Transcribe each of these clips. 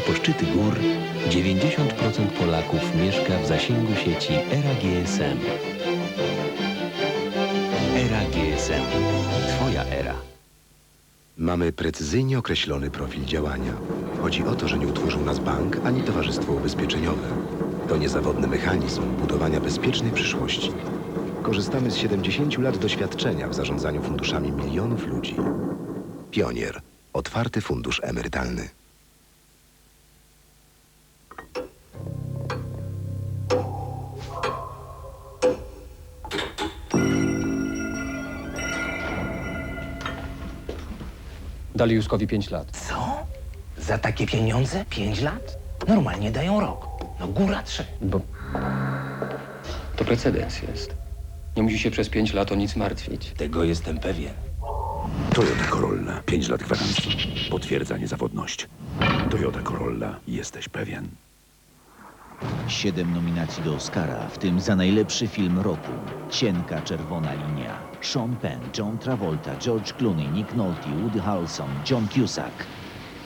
na poszczyty gór 90% Polaków mieszka w zasięgu sieci Era GSM. Era GSM. Twoja era. Mamy precyzyjnie określony profil działania. Chodzi o to, że nie utworzył nas bank ani towarzystwo ubezpieczeniowe. To niezawodny mechanizm budowania bezpiecznej przyszłości. Korzystamy z 70 lat doświadczenia w zarządzaniu funduszami milionów ludzi. Pionier. Otwarty fundusz emerytalny. Dali Juskowi 5 lat. Co? Za takie pieniądze? Pięć lat? Normalnie dają rok. No góra trzy. Bo to precedens jest. Nie musi się przez 5 lat o nic martwić. Tego jestem pewien. Toyota Corolla. 5 lat gwarancji. Potwierdza niezawodność. Toyota Corolla. Jesteś pewien? Siedem nominacji do Oscara, w tym za najlepszy film roku. Cienka czerwona linia. Sean Penn, John Travolta, George Clooney, Nick Nolte, Woody Harrelson, John Cusack.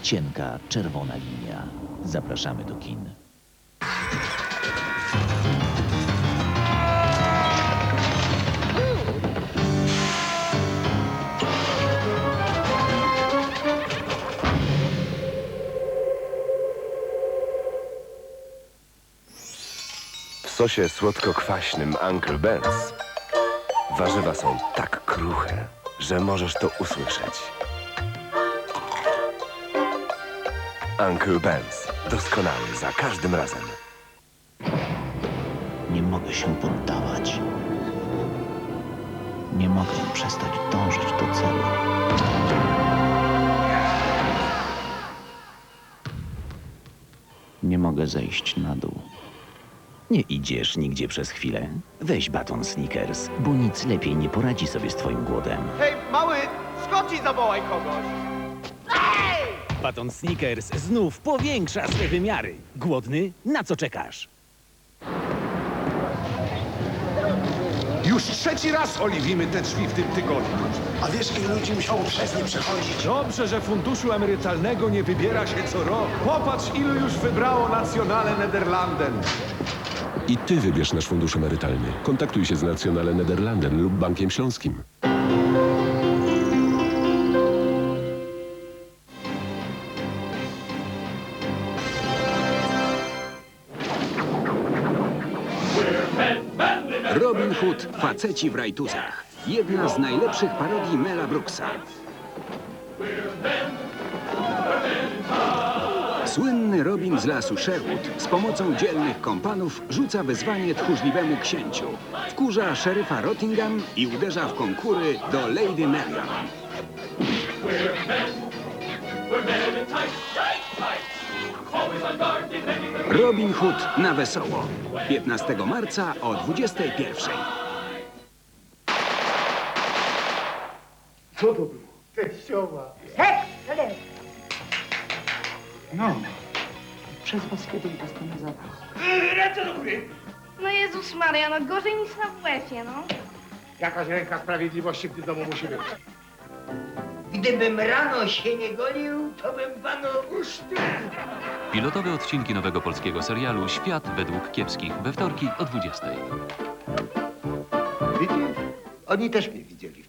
Cienka czerwona linia. Zapraszamy do kin. Sosie słodko-kwaśnym Uncle Ben's warzywa są tak kruche, że możesz to usłyszeć. Uncle Ben's. Doskonały za każdym razem. Nie mogę się poddawać. Nie mogę przestać dążyć do celu. Nie mogę zejść na dół. Nie idziesz nigdzie przez chwilę? Weź baton Snickers, bo nic lepiej nie poradzi sobie z twoim głodem. Hej, mały, skocz i zawołaj kogoś. Baton Snickers znów powiększa swe wymiary. Głodny? Na co czekasz? Już trzeci raz oliwimy te drzwi w tym tygodniu. A wiesz, ilu ludzi musiało przez nie przechodzić? Dobrze, że funduszu emerytalnego nie wybiera się co rok. Popatrz, ilu już wybrało Nacjonale Nederlanden. I ty wybierz nasz fundusz emerytalny. Kontaktuj się z Nacjonale Nederlanden lub Bankiem Śląskim. Robin Hood, faceci w rajtuzach. Jedna z najlepszych parodii Mela Brooksa. Słynny Robin z lasu Sherwood z pomocą dzielnych kompanów rzuca wyzwanie tchórzliwemu księciu. Wkurza szeryfa Rottingham i uderza w konkury do Lady Marian. Robin Hood na wesoło. 15 marca o 21. Co to było? Teściowa. No. Przez was kiedyś dostanę zapach. Ręce do góry. No Jezus Maria, no gorzej niż na WF-ie, no. Jakaś ręka sprawiedliwości w tym domu musi być. Gdybym rano się nie golił, to bym panu usztył. Pilotowe odcinki nowego polskiego serialu Świat według kiepskich we wtorki o 20. Widzisz? Oni też mnie widzieli